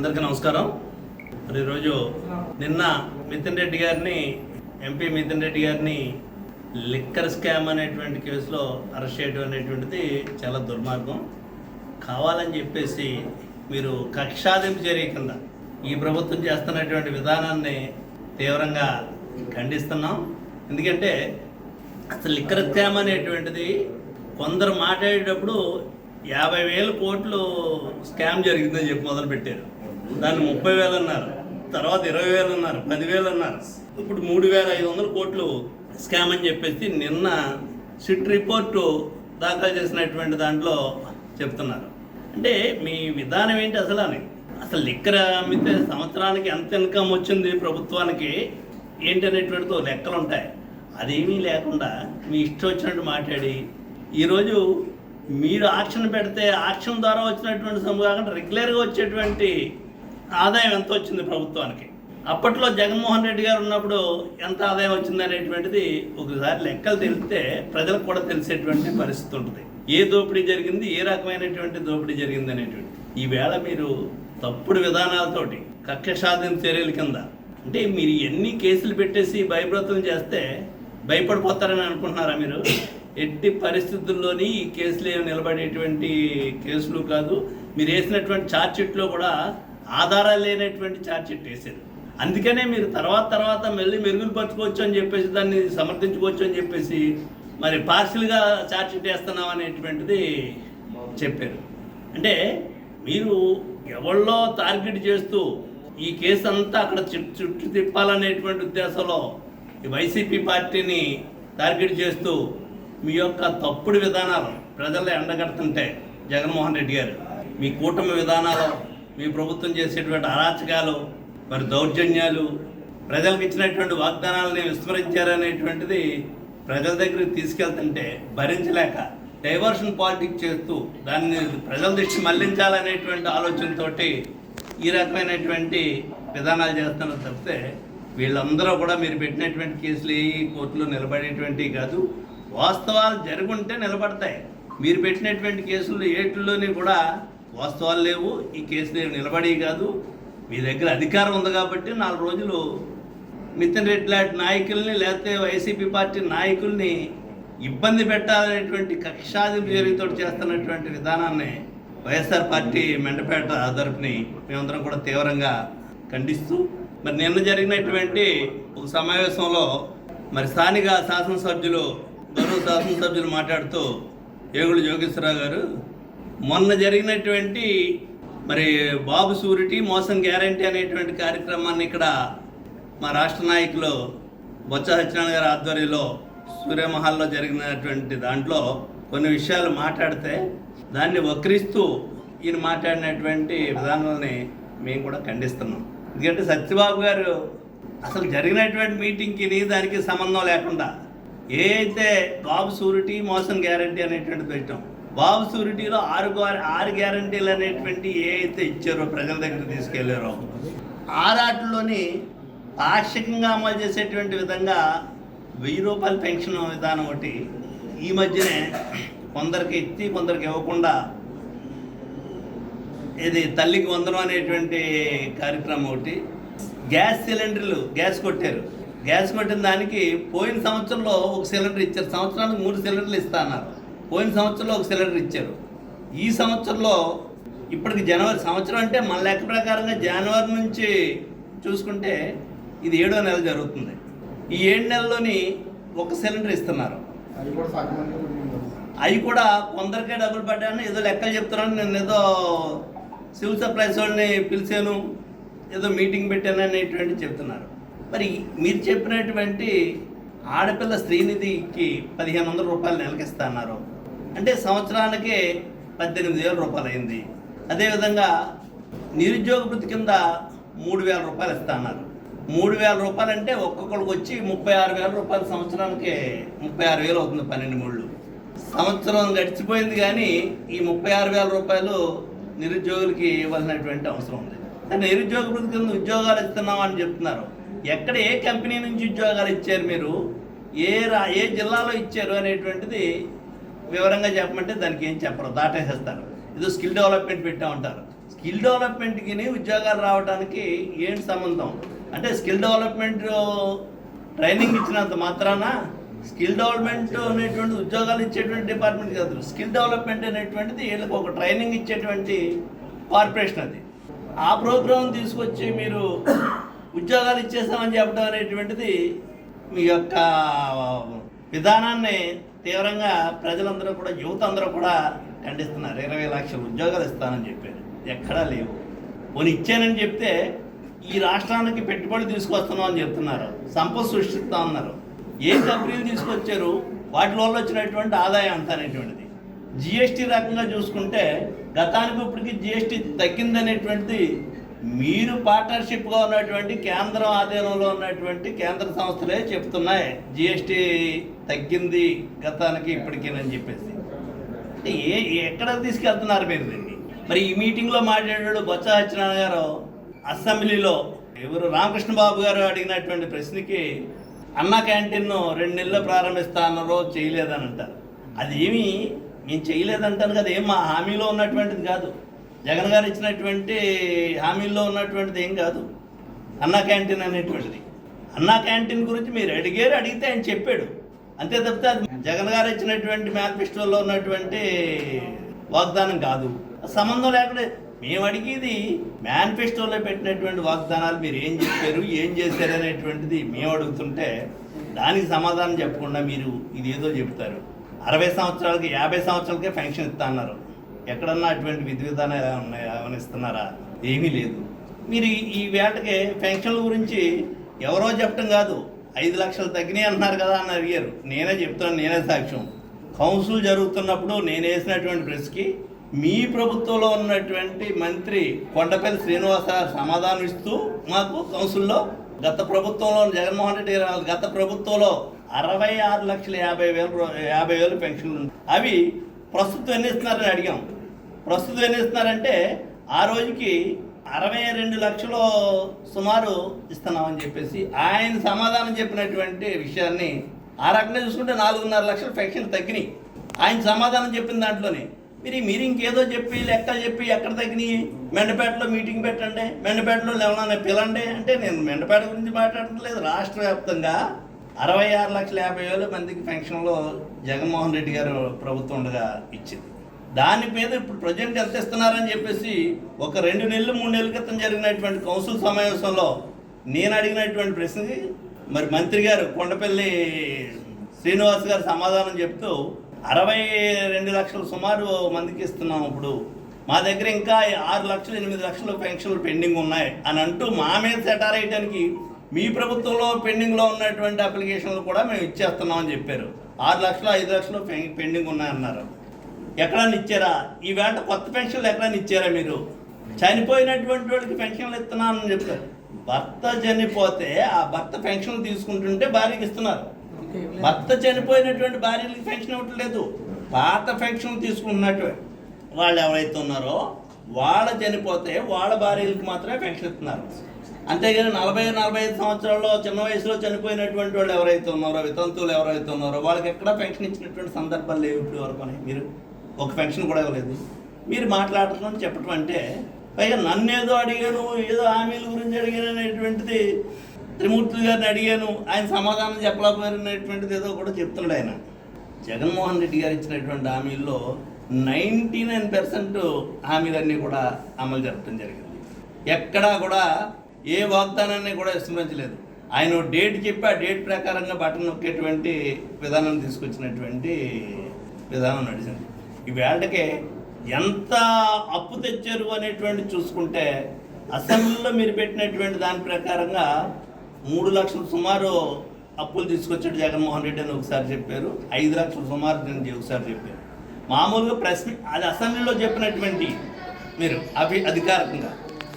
అందరికీ నమస్కారం. మరి ఈరోజు నిన్న మితిన్ రెడ్డి గారిని ఎంపీ మితిన్ రెడ్డి గారిని లిక్కర్ స్కామ్ అనేటువంటి కేసులో అరెస్ట్ చేయడం అనేటువంటిది చాలా దుర్మార్గం. కావాలని చెప్పేసి మీరు కక్షాదింపు చర్య కింద ఈ ప్రభుత్వం చేస్తున్నటువంటి విధానాన్ని తీవ్రంగా ఖండిస్తున్నాం. ఎందుకంటే అసలు లిక్కర్ స్కామ్ అనేటువంటిది కొందరు మాట్లాడేటప్పుడు యాభై వేల కోట్లు స్కామ్ జరిగిందని చెప్పి మొదలుపెట్టారు. దాన్ని ముప్పై వేలు అన్నారు. తర్వాత ఇరవై వేలు అన్నారు పదివేలు అన్నారు. ఇప్పుడు మూడు వేల ఐదు వందల కోట్లు స్కామ్ అని చెప్పేసి నిన్న సిట్ రిపోర్టు దాఖలు చేసినటువంటి దాంట్లో చెప్తున్నారు. అంటే మీ విధానం ఏంటి అసలు అని? అసలు లెక్కర అమ్మితే సంవత్సరానికి ఎంత ఇన్కమ్ వచ్చింది ప్రభుత్వానికి? ఏంటి అనేటువంటితో లెక్కలు ఉంటాయి. అదేమీ లేకుండా మీ ఇష్టం వచ్చినట్టు మాట్లాడి ఈరోజు మీరు ఆక్షన్ పెడితే ఆక్షన్ ద్వారా వచ్చినటువంటి సొమ్ము కాకుండా రెగ్యులర్గా వచ్చేటువంటి ఆదాయం ఎంత వచ్చింది ప్రభుత్వానికి? అప్పట్లో జగన్మోహన్ రెడ్డి గారు ఉన్నప్పుడు ఎంత ఆదాయం వచ్చింది అనేటువంటిది ఒకసారి లెక్కలు తెలిస్తే ప్రజలకు కూడా తెలిసేటువంటి పరిస్థితి ఉంటుంది. ఏ దోపిడీ జరిగింది ఏ రకమైనటువంటి దోపిడీ జరిగింది అనేటువంటి ఈవేళ మీరు తప్పుడు విధానాలతోటి కక్ష సాధన చర్యల కింద అంటే మీరు ఎన్ని కేసులు పెట్టేసి భయభ్రతం చేస్తే భయపడిపోతారని అనుకుంటున్నారా మీరు? ఎట్టి పరిస్థితుల్లోని ఈ కేసులు నిలబడేటువంటి కేసులు కాదు. మీరు వేసినటువంటి ఛార్జ్ షీట్లో కూడా ఆధారాలు లేనటువంటి ఛార్జ్షీట్ వేశారు. అందుకనే మీరు తర్వాత తర్వాత మళ్ళీ మెరుగుపరచుకోవచ్చు అని చెప్పేసి దాన్ని సమర్థించుకోవచ్చు అని చెప్పేసి మరి పార్షియల్గా ఛార్జ్షీట్ వేస్తున్నాం అనేటువంటిది చెప్పారు. అంటే మీరు ఎవరిలో టార్గెట్ చేస్తూ ఈ కేసు అంతా అక్కడ చుట్టు చుట్టూ తిప్పాలనేటువంటి ఉద్దేశంలో ఈ వైసీపీ పార్టీని టార్గెట్ చేస్తూ మీ యొక్క తప్పుడు విధానాలు ప్రజలు ఎండగడుతుంటే జగన్మోహన్ రెడ్డి గారు మీ కూటమి విధానాలు మీ ప్రభుత్వం చేసేటువంటి అరాచకాలు మరి దౌర్జన్యాలు ప్రజలకు ఇచ్చినటువంటి వాగ్దానాలని విస్మరించారనేటువంటిది ప్రజల దగ్గరికి తీసుకెళ్తుంటే భరించలేక డైవర్షన్ పాలిటిక్స్ చేస్తూ దాన్ని ప్రజల దృష్టి మళ్ళించాలనేటువంటి ఆలోచనతో ఈ రకమైనటువంటి విధానాలు చేస్తున్నారు తప్పితే వీళ్ళందరూ కూడా మీరు పెట్టినటువంటి కేసులు ఏ కోర్టులో నిలబడేటువంటివి కాదు వాస్తవాలు జరుగుంటే నిలబడతాయి. మీరు పెట్టినటువంటి కేసులు ఏటిల్లోని కూడా వాస్తవాలు లేవు. ఈ కేసు నేను నిలబడి కాదు. మీ దగ్గర అధికారం ఉంది కాబట్టి నాలుగు రోజులు మిథున్ రెడ్డి లాంటి నాయకుల్ని లేకపోతే వైసీపీ పార్టీ నాయకుల్ని ఇబ్బంది పెట్టాలనేటువంటి కక్షాదింపు జరిగితో చేస్తున్నటువంటి విధానాన్ని వైఎస్ఆర్ పార్టీ మెండపేట తరపుని మేమందరం కూడా తీవ్రంగా ఖండిస్తూ మరి నిన్న జరిగినటువంటి ఒక సమావేశంలో మరి స్థానిక శాసనసభ్యులు గౌరవ శాసనసభ్యులు మాట్లాడుతూ ఏగుడు జోగేశ్వరరావు గారు మొన్న జరిగినటువంటి మరి బాబు సూరిటీ మోసం గ్యారంటీ అనేటువంటి కార్యక్రమాన్ని ఇక్కడ మా రాష్ట్ర నాయకులు బొత్స సత్యనారాయణ గారి ఆధ్వర్యంలో సూర్యమహల్లో జరిగినటువంటి దాంట్లో కొన్ని విషయాలు మాట్లాడితే దాన్ని వక్రిస్తూ ఈయన మాట్లాడినటువంటి విధానాలని మేము కూడా ఖండిస్తున్నాం. ఎందుకంటే సత్యబాబు గారు అసలు జరిగినటువంటి మీటింగ్కి దానికి సంబంధం లేకుండా ఏ అయితే బాబు సూరిటీ మోసం గ్యారంటీ అనేటువంటి పెట్టాం బాబు సూరిటీలో ఆరు ఆరు గ్యారంటీలు అనేటువంటి ఏ అయితే ఇచ్చారో ప్రజల దగ్గర తీసుకెళ్ళారో ఆరాటిలోని పాక్షికంగా అమలు చేసేటువంటి విధంగా వెయ్యి రూపాయల పెన్షన్ విధానం ఒకటి ఈ మధ్యనే కొందరికి ఇచ్చి కొందరికి ఇవ్వకుండా ఇది తల్లికి వందనం అనేటువంటి కార్యక్రమం ఒకటి గ్యాస్ సిలిండర్లు గ్యాస్ కొట్టారు. గ్యాస్ కొట్టిన దానికి పోయిన సంవత్సరంలో ఒక సిలిండర్ ఇచ్చారు. సంవత్సరానికి మూడు సిలిండర్లు ఇస్తా అన్నారు. పోయిన సంవత్సరంలో ఒక సిలిండర్ ఇచ్చారు. ఈ సంవత్సరంలో ఇప్పటికి జనవరి సంవత్సరం అంటే మన లెక్క ప్రకారంగా జనవరి నుంచి చూసుకుంటే ఇది ఏడో నెల జరుగుతుంది. ఈ ఏడు నెలలోని ఒక సిలిండర్ ఇస్తున్నారు. అవి కూడా కొందరికే డబ్బులు పడ్డాను ఏదో లెక్కలు చెప్తున్నాను నేను ఏదో సివిల్ సప్లైస్ వాళ్ళని పిలిచాను ఏదో మీటింగ్ పెట్టాను అనేటువంటి చెప్తున్నారు. మరి మీరు చెప్పినటువంటి ఆడపిల్ల శ్రీనిధికి పదిహేను వందల రూపాయలు నెలకి ఇస్తా అన్నారు అంటే సంవత్సరానికి పద్దెనిమిది వేల రూపాయలు అయింది అదేవిధంగా నిరుద్యోగ వృత్తి కింద మూడు వేల రూపాయలు ఇస్తా అన్నారు. మూడు వేల రూపాయలు అంటే ఒక్కొక్కరికి వచ్చి ముప్పై ఆరు వేల రూపాయలు సంవత్సరానికి ముప్పై ఆరు వేలు అవుతుంది పన్నెండు మూళ్ళు సంవత్సరం గడిచిపోయింది కానీ ఈ ముప్పై ఆరు వేల రూపాయలు నిరుద్యోగులకి ఇవ్వాల్సినటువంటి అవసరం ఉంది. కానీ నిరుద్యోగ వృత్తి కింద ఉద్యోగాలు ఇస్తున్నాం అని చెప్తున్నారు. ఎక్కడ ఏ కంపెనీ నుంచి ఉద్యోగాలు ఇచ్చారు మీరు? ఏ రా ఏ జిల్లాలో ఇచ్చారు అనేటువంటిది వివరంగా చెప్పమంటే దానికి ఏం చెప్పరు దాటేసేస్తారు. ఏదో స్కిల్ డెవలప్మెంట్ పెట్టా ఉంటారు. స్కిల్ డెవలప్మెంట్కి ఉద్యోగాలు రావడానికి ఏంటి సంబంధం? అంటే స్కిల్ డెవలప్మెంట్ ట్రైనింగ్ ఇచ్చినంత మాత్రాన స్కిల్ డెవలప్మెంట్ అనేటువంటి ఉద్యోగాలు ఇచ్చేటువంటి డిపార్ట్మెంట్ కాదు. స్కిల్ డెవలప్మెంట్ అనేటువంటిది వీళ్ళకి ఒక ట్రైనింగ్ ఇచ్చేటువంటి కార్పొరేషన్ అది. ఆ ప్రోగ్రాం తీసుకొచ్చి మీరు ఉద్యోగాలు ఇచ్చేస్తామని చెప్పడం అనేటువంటిది మీ యొక్క విధానాన్ని తీవ్రంగా ప్రజలందరూ కూడా యువత అందరూ కూడా ఖండిస్తున్నారు. ఇరవై లక్షల ఉద్యోగాలు ఇస్తానని చెప్పారు. ఎక్కడా లేవు. పోనీ ఇచ్చానని చెప్తే ఈ రాష్ట్రానికి పెట్టుబడి తీసుకొస్తున్నాం అని చెప్తున్నారు. సంపద సృష్టిస్తా ఉన్నారు. ఏ కంపెనీలు తీసుకొచ్చారు? వాటి వల్ల వచ్చినటువంటి ఆదాయం అంత అనేటువంటిది. జిఎస్టీ రకంగా చూసుకుంటే గతానికి ఇప్పటికి జిఎస్టీ తగ్గిందనేటువంటిది మీరు పార్ట్నర్షిప్గా ఉన్నటువంటి కేంద్రం ఆధీనంలో ఉన్నటువంటి కేంద్ర సంస్థలే చెప్తున్నాయి. జిఎస్టీ తగ్గింది గతానికి ఇప్పటికేనని చెప్పేసి. అంటే ఏ ఎక్కడ తీసుకెళ్తున్నారు మీరు దీన్ని? మరి ఈ మీటింగ్లో మాట్లాడాడు బొత్స సత్యనారాయణ గారు అసెంబ్లీలో. ఎవరు? రామకృష్ణ బాబు గారు అడిగినటువంటి ప్రశ్నకి అన్న క్యాంటీన్ను రెండు నెలలు ప్రారంభిస్తా చేయలేదని అంటారు అది ఏమి మేము చేయలేదంటాను కదా ఏం మా హామీలో ఉన్నటువంటిది కాదు. జగన్ గారు ఇచ్చినటువంటి హామీల్లో ఉన్నటువంటిది ఏం కాదు. అన్నా క్యాంటీన్ అనేటువంటిది. అన్నా క్యాంటీన్ గురించి మీరు అడిగారు అడిగితే ఆయన చెప్పాడు. అంతే తప్పితే అది జగన్ గారు ఇచ్చినటువంటి మేనిఫెస్టోలో ఉన్నటువంటి వాగ్దానం కాదు. సంబంధం లేకుండా మేము అడిగేది మేనిఫెస్టోలో పెట్టినటువంటి వాగ్దానాలు మీరు ఏం చెప్పారు ఏం చేశారు అనేటువంటిది మేము అడుగుతుంటే దానికి సమాధానం చెప్పకుండా మీరు ఇదేదో చెప్తారు. అరవై సంవత్సరాలకి యాభై సంవత్సరాలకే పెన్షన్ ఇస్తా అన్నారు. ఎక్కడన్నా అటువంటి విధి విధానాలు ఉన్నాయా? గమనిస్తున్నారా ఇస్తున్నారా? ఏమీ లేదు. మీరు ఈ- వేటకి పెన్షన్ల గురించి ఎవరో చెప్పడం కాదు. ఐదు లక్షలు తగ్గినాయి అంటున్నారు కదా అని అడిగారు. నేనే చెప్తున్నాను నేనే సాక్ష్యం. కౌన్సిల్ జరుగుతున్నప్పుడు నేను వేసినటువంటి ప్రెస్కి మీ ప్రభుత్వంలో ఉన్నటువంటి మంత్రి కొండపల్లి శ్రీనివాసరావు సమాధానం ఇస్తూ మాకు కౌన్సిల్లో గత ప్రభుత్వంలో జగన్మోహన్ రెడ్డి గారు గత ప్రభుత్వంలో అరవై ఆరు లక్షల యాభై వేలు యాభై వేలు పెన్షన్లు అవి ప్రస్తుతం ఎన్ని ఇస్తున్నారని అడిగాం. ప్రస్తుతం ఎన్ని ఇస్తున్నారంటే ఆ రోజుకి అరవై రెండు లక్షలు సుమారు ఇస్తున్నామని చెప్పేసి ఆయన సమాధానం చెప్పినటువంటి విషయాన్ని ఆ రకంగా చూసుకుంటే నాలుగున్నర లక్షల పెన్షన్ తగ్గినాయి. ఆయన సమాధానం చెప్పిన దాంట్లోనే మీరు మీరు ఇంకేదో చెప్పి లెక్కలు చెప్పి ఎక్కడ తగ్గినాయి? మెండపేటలో మీటింగ్ పెట్టండి మెండపేటలో ఎవరైనా పిలండి అంటే నేను మెండపేట గురించి మాట్లాడటం లేదు రాష్ట్ర వ్యాప్తంగా అరవై ఆరు లక్షల యాభై వేల మందికి పెన్షన్లో జగన్మోహన్ రెడ్డి గారు ప్రభుత్వం ఉండగా ఇచ్చింది. దాని మీద ఇప్పుడు ప్రజెంట్ ఎంత ఇస్తున్నారని చెప్పేసి ఒక రెండు నెలలు మూడు నెలల క్రితం జరిగినటువంటి కౌన్సిల్ సమావేశంలో నేను అడిగినటువంటి ప్రశ్నకి మరి మంత్రి గారు కొండపల్లి శ్రీనివాస్ గారు సమాధానం చెప్తూ అరవై రెండు లక్షలు సుమారు మందికి ఇస్తున్నాం ఇప్పుడు. మా దగ్గర ఇంకా ఆరు లక్షలు ఎనిమిది లక్షలు పెన్షన్లు పెండింగ్ ఉన్నాయి అని అంటూ మా మీద సెటార్ వేయడానికి మీ ప్రభుత్వంలో పెండింగ్లో ఉన్నటువంటి అప్లికేషన్లు కూడా మేము ఇచ్చేస్తున్నామని చెప్పారు. ఆరు లక్షలు ఐదు లక్షలు పెండింగ్ ఉన్నాయన్నారు. ఎక్కడన్నా ఇచ్చారా? ఈ వేట కొత్త పెన్షన్లు ఎక్కడన్నా ఇచ్చారా మీరు? చనిపోయినటువంటి వాళ్ళకి పెన్షన్లు ఇస్తున్నానని చెప్తారు. భర్త చనిపోతే ఆ భర్త పెన్షన్ తీసుకుంటుంటే భార్యకి ఇస్తున్నారు. భర్త చనిపోయినటువంటి భార్యలకి పెన్షన్ ఇవ్వట్లేదు పాత పెన్షన్ తీసుకుంటున్నట్టు వాళ్ళు ఎవరైతే ఉన్నారో వాళ్ళ చనిపోతే వాళ్ళ భార్యలకు మాత్రమే పెన్షన్ ఇస్తున్నారు. అంతేగాని నలభై నలభై ఐదు సంవత్సరాల్లో చిన్న వయసులో చనిపోయినటువంటి వాళ్ళు ఎవరైతే ఉన్నారో వితంతువులు ఎవరైతే ఉన్నారో వాళ్ళకి ఎక్కడ పెన్షన్ ఇచ్చినటువంటి సందర్భాలు లేవు ఇప్పుడు వరకు అని మీరు ఒక పెన్షన్ కూడా ఇవ్వలేదు. మీరు మాట్లాడటం చెప్పటం అంటే పైగా నన్ను ఏదో అడిగాను ఏదో హామీల గురించి అడిగాను అనేటువంటిది త్రిమూర్తులు గారిని అడిగాను ఆయన సమాధానం చెప్పలేకపోయారనేటువంటిది ఏదో కూడా చెప్తున్నాడు ఆయన. జగన్మోహన్ రెడ్డి గారు ఇచ్చినటువంటి హామీల్లో నైంటీ నైన్ పర్సెంట్ హామీలన్నీ కూడా అమలు జరపడం జరిగింది. ఎక్కడా కూడా ఏ వాగ్దానాన్ని కూడా విస్మరించలేదు. ఆయన ఓ డేట్ చెప్పి ఆ డేట్ ప్రకారంగా బటన్ నొక్కేటువంటి విధానం తీసుకొచ్చినటువంటి విధానం నడిచింది. ఈ వేళకే ఎంత అప్పు తెచ్చారు అనేటువంటి చూసుకుంటే అసెంబ్లీలో మీరు పెట్టినటువంటి దాని ప్రకారంగా మూడు లక్షలు సుమారు అప్పులు తీసుకొచ్చాడు జగన్మోహన్ రెడ్డి అని ఒకసారి చెప్పారు. ఐదు లక్షలు సుమారు నేను ఒకసారి చెప్పారు. మామూలుగా ప్రెస్ అది అసెంబ్లీలో చెప్పినటువంటి మీరు అభి అధికారికంగా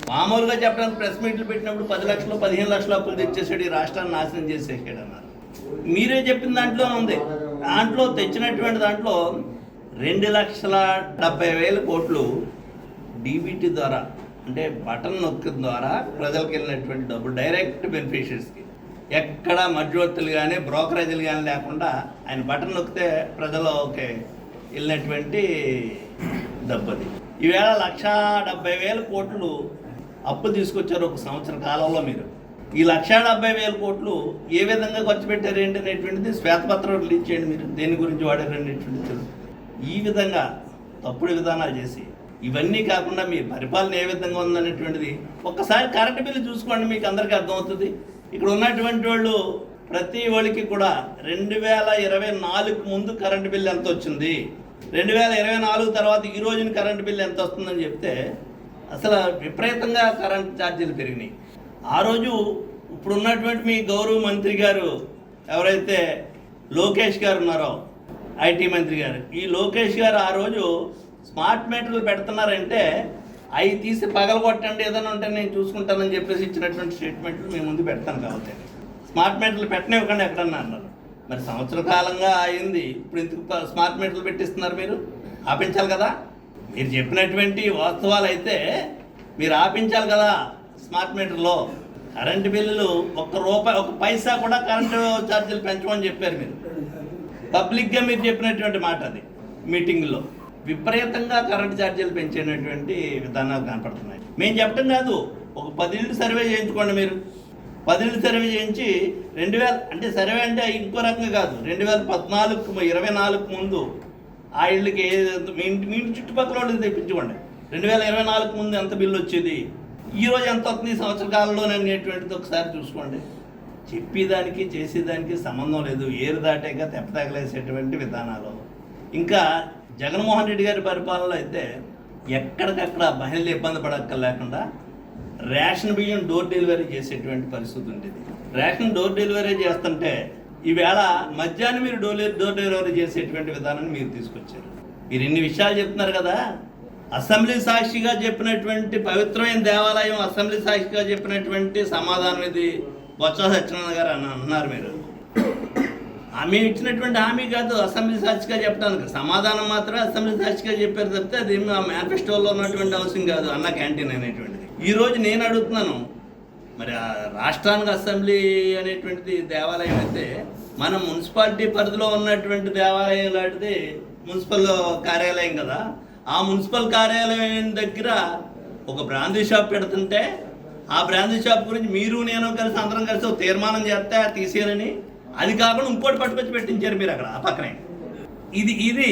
మామూలుగా చెప్పడానికి ప్రెస్ మీట్లు పెట్టినప్పుడు పది లక్షలు పదిహేను లక్షలు అప్పులు తెచ్చేసాడు ఈ రాష్ట్రాన్ని నాశనం చేసేసాడు అన్నారు. మీరే చెప్పిన దాంట్లో ఉంది. దాంట్లో తెచ్చినటువంటి దాంట్లో రెండు లక్షల డెబ్బై వేల కోట్లు డీబీటీ ద్వారా అంటే బటన్ నొక్కడం ద్వారా ప్రజలకు వెళ్ళినటువంటి డబ్బు డైరెక్ట్ బెనిఫిషరీస్కి ఎక్కడ మధ్యవర్తులు కానీ బ్రోకరేజీలు కానీ లేకుండా ఆయన బటన్ నొక్కితే ప్రజలకి వెళ్ళినటువంటి డబ్బు అది. ఈవేళ లక్షా డెబ్బై వేల కోట్లు అప్పు తీసుకొచ్చారు ఒక సంవత్సర కాలంలో మీరు. ఈ లక్షా డెబ్బై వేల కోట్లు ఏ విధంగా ఖర్చు పెట్టారు ఏంటి అనేటువంటిది శ్వేతపత్రం రిలీజ్ చేయండి మీరు. దేని గురించి వాడారు అనేటువంటిది ఈ విధంగా తప్పుడు విధానాలు చేసి ఇవన్నీ కాకుండా మీ పరిపాలన ఏ విధంగా ఉందనేటువంటిది ఒక్కసారి కరెంట్ బిల్లు చూసుకోండి మీకు అందరికీ అర్థమవుతుంది. ఇక్కడ ఉన్నటువంటి వాళ్ళు ప్రతి వాళ్ళకి కూడా రెండు వేల ఇరవై నాలుగు ముందు కరెంట్ బిల్లు ఎంత వచ్చింది? రెండు వేల ఇరవై నాలుగు తర్వాత ఈ రోజున కరెంట్ బిల్లు ఎంత వస్తుందని చెప్తే అసలు విపరీతంగా కరెంట్ ఛార్జీలు పెరిగినాయి. ఆ రోజు ఇప్పుడున్నటువంటి మీ గౌరవ మంత్రి గారు ఎవరైతే లోకేష్ గారు ఉన్నారో ఐటీ మంత్రి గారు ఈ లోకేష్ గారు ఆ రోజు స్మార్ట్ మీటర్లు పెడుతున్నారంటే అవి తీసి పగలగొట్టండి ఏదైనా ఉంటే నేను చూసుకుంటానని చెప్పేసి ఇచ్చినటువంటి స్టేట్మెంట్లు మేము ముందు పెడతాను కాబట్టి. స్మార్ట్ మీటర్లు పెట్టనివ్వకండి ఎక్కడన్నా అన్నారు. మరి సంవత్సర కాలంగా అయింది. ఇప్పుడు ఎందుకు స్మార్ట్ మీటర్లు పెట్టిస్తున్నారు మీరు? ఆపించాలి కదా? మీరు చెప్పినటువంటి వాస్తవాలు అయితే మీరు ఆపించాలి కదా స్మార్ట్ మీటర్లో. కరెంటు బిల్లులు ఒక్క రూపాయి ఒక పైసా కూడా కరెంటు ఛార్జీలు పెంచమని చెప్పారు మీరు. పబ్లిక్గా మీరు చెప్పినటువంటి మాట అది మీటింగ్లో. విపరీతంగా కరెంటు ఛార్జీలు పెంచేటటువంటి విధానాలు కనపడుతున్నాయి. మేము చెప్పడం కాదు ఒక పదిళ్ళు సర్వే చేయించుకోండి మీరు. పదిళ్ళు సర్వే చేయించి రెండు వేల అంటే సర్వే అంటే ఇంకో రకంగా కాదు రెండు వేల పద్నాలుగు ఇరవై నాలుగు ముందు ఆ ఇళ్ళకి మీ ఇంటి మీ ఇంటి చుట్టుపక్కల వాళ్ళకి తెప్పించుకోండి. రెండు వేల ఇరవై నాలుగు ముందు ఎంత బిల్లు వచ్చేది? ఈ రోజు ఎంత వస్తుంది? ఈ సంవత్సర కాలంలో అనేటువంటిది ఒకసారి చూసుకోండి. చెప్పేదానికి చేసేదానికి సంబంధం లేదు. ఏరు దాటాక తెప్పతగలేసేటువంటి విధానాలు. ఇంకా జగన్మోహన్ రెడ్డి గారి పరిపాలనలో అయితే ఎక్కడికక్కడ మహిళలు ఇబ్బంది పడక్క లేకుండా రేషన్ బియ్యం డోర్ డెలివరీ చేసేటువంటి పరిస్థితి ఉండేది. రేషన్ డోర్ డెలివరీ చేస్తుంటే ఈవేళ మధ్యాహ్నం మీరు డోర్ డోర్ డెలివరీ చేసేటువంటి విధానాన్ని మీరు తీసుకొచ్చారు. మీరు ఇన్ని విషయాలు చెప్తున్నారు కదా. అసెంబ్లీ సాక్షిగా చెప్పినటువంటి పవిత్రమైన దేవాలయం అసెంబ్లీ సాక్షిగా చెప్పినటువంటి సమాధానం ఇది. బొత్స సత్యనారాయణ గారు అని అన్నారు మీరు. హామీ ఇచ్చినటువంటి హామీ కాదు అసెంబ్లీ సాక్షిగా చెప్పడానికి. సమాధానం మాత్రమే అసెంబ్లీ సాక్షిగా చెప్పారు తప్పితే అది మా మేనిఫెస్టోలో ఉన్నటువంటి అవసరం కాదు అన్న క్యాంటీన్ అనేటువంటిది. ఈ రోజు నేను అడుగుతున్నాను మరి ఆ రాష్ట్రానికి అసెంబ్లీ అనేటువంటిది దేవాలయం అయితే మన మున్సిపాలిటీ పరిధిలో ఉన్నటువంటి దేవాలయం లాంటిది మున్సిపల్ కార్యాలయం కదా. ఆ మున్సిపల్ కార్యాలయం దగ్గర ఒక బ్రాందీ షాప్ పెడుతుంటే ఆ బ్రాందీ షాప్ గురించి మీరు నేను కలిసి అందరం కలిసి ఒక తీర్మానం చేస్తే తీసేయాలని అది కాకుండా ఇంకోటి పట్టుకొచ్చి పెట్టించారు మీరు అక్కడ ఆ పక్కనే. ఇది ఇది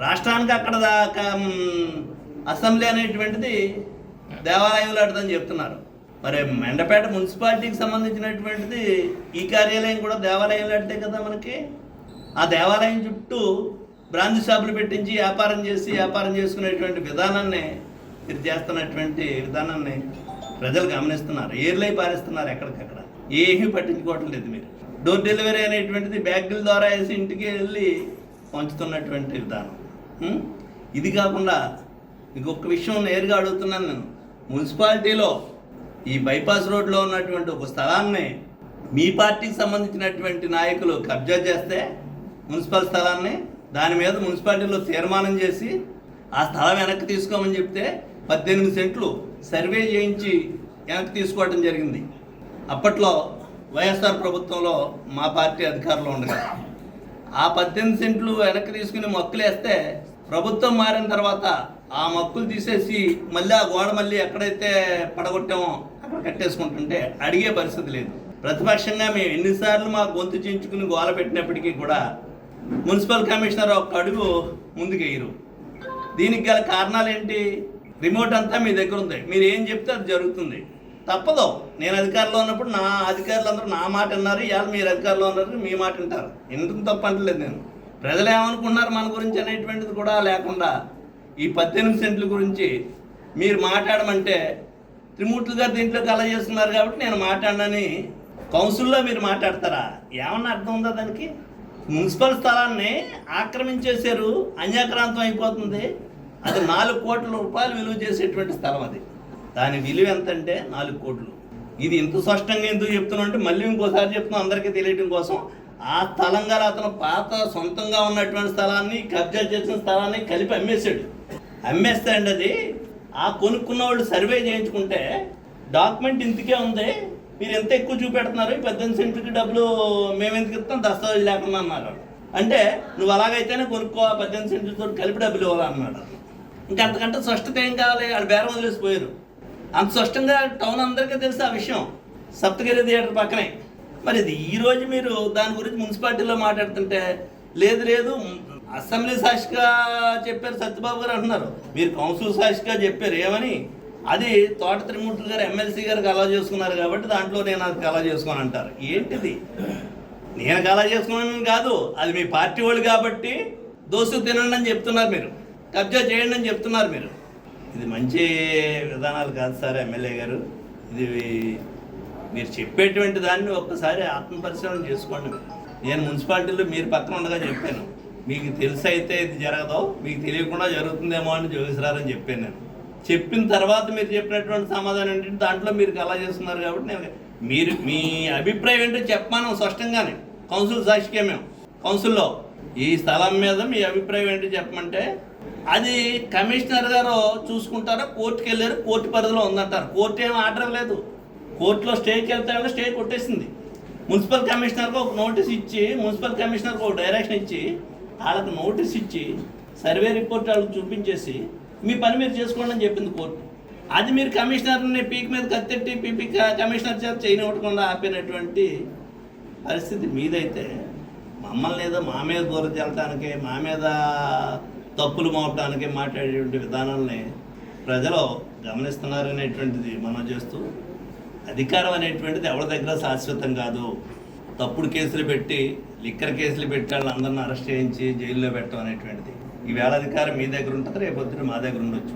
రాష్ట్రానికి అక్కడ దాకా అసెంబ్లీ అనేటువంటిది దేవాలయం లాంటిదని చెప్తున్నారు. మరి మెండపేట మున్సిపాలిటీకి సంబంధించినటువంటిది ఈ కార్యాలయం కూడా దేవాలయం లాంటిదే కదా మనకి. ఆ దేవాలయం చుట్టూ బ్రాంచ్ షాపులు పెట్టించి వ్యాపారం చేసి వ్యాపారం చేసుకునేటువంటి విధానాన్ని మీరు చేస్తున్నటువంటి విధానాన్ని ప్రజలు గమనిస్తున్నారు. ఏర్లై పారేస్తున్నారు ఎక్కడికక్కడ. ఏమీ పట్టించుకోవటం లేదు మీరు. డోర్ డెలివరీ అనేటువంటిది బ్యాగుల ద్వారా వేసి ఇంటికి వెళ్ళి పంచుతున్నటువంటి విధానం. ఇది కాకుండా ఇంకొక విషయం నేరుగా అడుగుతున్నాను నేను. మున్సిపాలిటీలో ఈ బైపాస్ రోడ్లో ఉన్నటువంటి ఒక స్థలాన్ని మీ పార్టీకి సంబంధించినటువంటి నాయకులు కబ్జా చేస్తే మున్సిపల్ స్థలాన్ని దాని మీద మున్సిపాలిటీలో తీర్మానం చేసి ఆ స్థలం వెనక్కి తీసుకోమని చెప్తే పద్దెనిమిది సెంట్లు సర్వే చేయించి వెనక్కి తీసుకోవడం జరిగింది. అప్పట్లో వైఎస్ఆర్ ప్రభుత్వంలో మా పార్టీ అధికారంలో ఉండగా. ఆ పద్దెనిమిది సెంట్లు వెనక్కి తీసుకుని మొక్కలు వేస్తే ప్రభుత్వం మారిన తర్వాత ఆ మొక్కులు తీసేసి మళ్ళీ ఆ గోడ మళ్ళీ ఎక్కడైతే పడగొట్టామో కట్టేసుకుంటుంటే అడిగే పరిస్థితి లేదు. ప్రతిపక్షంగా మేము ఎన్నిసార్లు మా గొంతు చించుకుని గోల పెట్టినప్పటికీ కూడా మున్సిపల్ కమిషనర్ ఒక అడుగు ముందుకేయరు దీనికి గల కారణాలు ఏంటి రిమోట్ అంతా మీ దగ్గర ఉంది. మీరు ఏం చెప్తే అది జరుగుతుంది. తప్పదు. నేను అధికారంలో ఉన్నప్పుడు నా అధికారులు అందరూ నా మాట విన్నారు ఇవాళ మీరు అధికారంలో ఉన్నారు మీ మాట వింటారు. ఎందుకు తప్ప అంటలేదు నేను. ప్రజలు ఏమనుకున్నారు మన గురించి అనేటువంటిది కూడా లేకుండా ఈ పద్దెనిమిది సెంట్ల గురించి మీరు మాట్లాడమంటే త్రిమూర్తులు గారు దీంట్లో కల చేస్తున్నారు కాబట్టి నేను మాట్లాడనని కౌన్సిల్లో మీరు మాట్లాడతారా? ఏమన్నా అర్థం ఉందా దానికి? మున్సిపల్ స్థలాన్ని ఆక్రమించేశారు అన్యాక్రాంతం అయిపోతుంది. అది నాలుగు కోట్ల రూపాయలు విలువ చేసేటువంటి స్థలం అది. దాని విలువ ఎంత అంటే నాలుగు కోట్లు. ఇది ఇంత స్పష్టంగా ఎందుకు చెప్తున్నా అంటే మళ్ళీ ఇంకోసారి చెప్తున్నాం అందరికీ తెలియటం కోసం. ఆ స్థలం గల అతను పాత సొంతంగా ఉన్నటువంటి స్థలాన్ని కబ్జా చేసిన స్థలాన్ని కలిపి అమ్మేశాడు. అమ్మేస్తే అండి అది. ఆ కొనుక్కున్న వాళ్ళు సర్వే చేయించుకుంటే డాక్యుమెంట్ ఇంతకే ఉంది. మీరు ఎంత ఎక్కువ చూపెడుతున్నారు? ఈ పద్దెనిమిది సెంట్లకి డబ్బులు మేము ఎందుకు ఇస్తాం? దస్తావేజ్ లేకుండా అన్నారు అంటే నువ్వు అలాగైతేనే కొనుక్కో పద్దెనిమిది సెంట్లతో కలిపి డబ్బులు ఇవ్వాలన్నాడు ఇంకా అంతకంటే స్పష్టత ఏం కావాలి? వాళ్ళు బేరం వదిలేసిపోయారు. అంత స్పష్టంగా టౌన్ అందరికీ తెలుసు ఆ విషయం. సప్తగిరి థియేటర్ పక్కనే. మరి ఇది ఈ రోజు మీరు దాని గురించి మున్సిపాలిటీలో మాట్లాడుతుంటే లేదు లేదు అసెంబ్లీ సాక్షిగా చెప్పారు సత్యబాబు గారు అంటున్నారు. మీరు కౌన్సిల్ సాక్షిగా చెప్పారు ఏమని? అది తోట త్రిమూర్తులు గారు ఎమ్మెల్సీ గారికి అలా చేసుకున్నారు కాబట్టి దాంట్లో నేను అది అలా చేసుకుని అంటారు. ఏంటిది? నేను అలా చేసుకున్నాను కాదు అది మీ పార్టీ వాళ్ళు కాబట్టి దోసు తినండి అని చెప్తున్నారు మీరు. కబ్జా చేయండి అని చెప్తున్నారు మీరు. ఇది మంచి విధానాలు కాదు సార్ ఎమ్మెల్యే గారు. ఇది మీరు చెప్పేటువంటి దాన్ని ఒక్కసారి ఆత్మపరిశీలన చేసుకోండి నేను మున్సిపాలిటీలో మీరు పక్కన ఉండగా చెప్పాను. మీకు తెలిసి అయితే ఇది జరగదో మీకు తెలియకుండా జరుగుతుందేమో అని జోగిసరారని చెప్పాను నేను. చెప్పిన తర్వాత మీరు చెప్పినటువంటి సమాధానం ఏంటంటే దాంట్లో మీరు అలా చేస్తున్నారు కాబట్టి నేను మీరు మీ అభిప్రాయం ఏంటో చెప్పాను స్పష్టంగానే. కౌన్సిల్ సాక్షికే మేము. కౌన్సిల్లో ఈ స్థలం మీద మీ అభిప్రాయం ఏంటో చెప్పమంటే అది కమిషనర్ గారు చూసుకుంటారో? కోర్టుకి వెళ్ళారు కోర్టు పరిధిలో ఉందంటారు. కోర్టు ఏం ఆర్డర్ లేదు. కోర్టులో స్టేకి వెళ్తామని స్టే కొట్టేసింది. మున్సిపల్ కమిషనర్కి ఒక నోటీస్ ఇచ్చి మున్సిపల్ కమిషనర్కి ఒక డైరెక్షన్ ఇచ్చి వాళ్ళకి నోటీస్ ఇచ్చి సర్వే రిపోర్ట్ వాళ్ళకి చూపించేసి మీ పని మీరు చేసుకోండి అని చెప్పింది కోర్టు. అది మీరు కమిషనర్ని పీక్ మీద కత్తెట్టి పీపీ కమిషనర్ చేత చేయనివ్వకుండా ఆపినటువంటి పరిస్థితి మీదైతే మమ్మల్ని ఏదో మా మీద దూరం చేయటానికి మా మీద తప్పులు మోపడానికి మాట్లాడేటువంటి విధానాలని ప్రజలు గమనిస్తున్నారనేటువంటిది మనం చేస్తూ అధికారం అనేటువంటిది ఎవరి దగ్గర శాశ్వతం కాదు. తప్పుడు కేసులు పెట్టి లిక్కర్ కేసులు పెట్టి వాళ్ళందరిని అందరిని అరెస్ట్ చేయించి జైల్లో పెట్టడం అనేటువంటిది. ఈవేళ అధికారం మీ దగ్గర ఉంటుంది రేపొద్దున మా దగ్గర ఉండొచ్చు.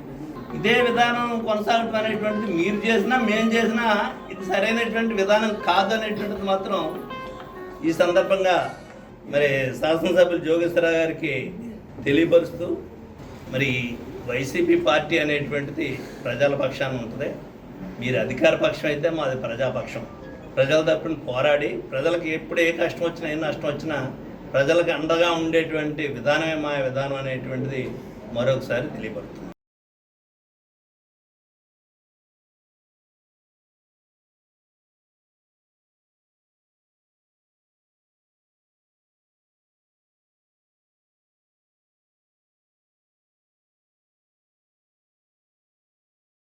ఇదే విధానం కొనసాగటం అనేటువంటిది మీరు చేసినా మేము చేసినా ఇది సరైనటువంటి విధానం కాదు అనేటువంటిది మాత్రం ఈ సందర్భంగా మరి శాసనసభ్యులు జోగేశ్వరరావు గారికి తెలియపరుస్తూ మరి వైసీపీ పార్టీ అనేటువంటిది ప్రజల పక్షాన ఉంటుంది. మీరు అధికార పక్షం అయితే మాది ప్రజాపక్షం. ప్రజల తప్పుని పోరాడి ప్రజలకు ఎప్పుడు ఏ కష్టం వచ్చినా ఏ నష్టం వచ్చినా ప్రజలకు అండగా ఉండేటువంటి విధానమే మా విధానం అనేటువంటిది మరొకసారి తెలియపడుతుంది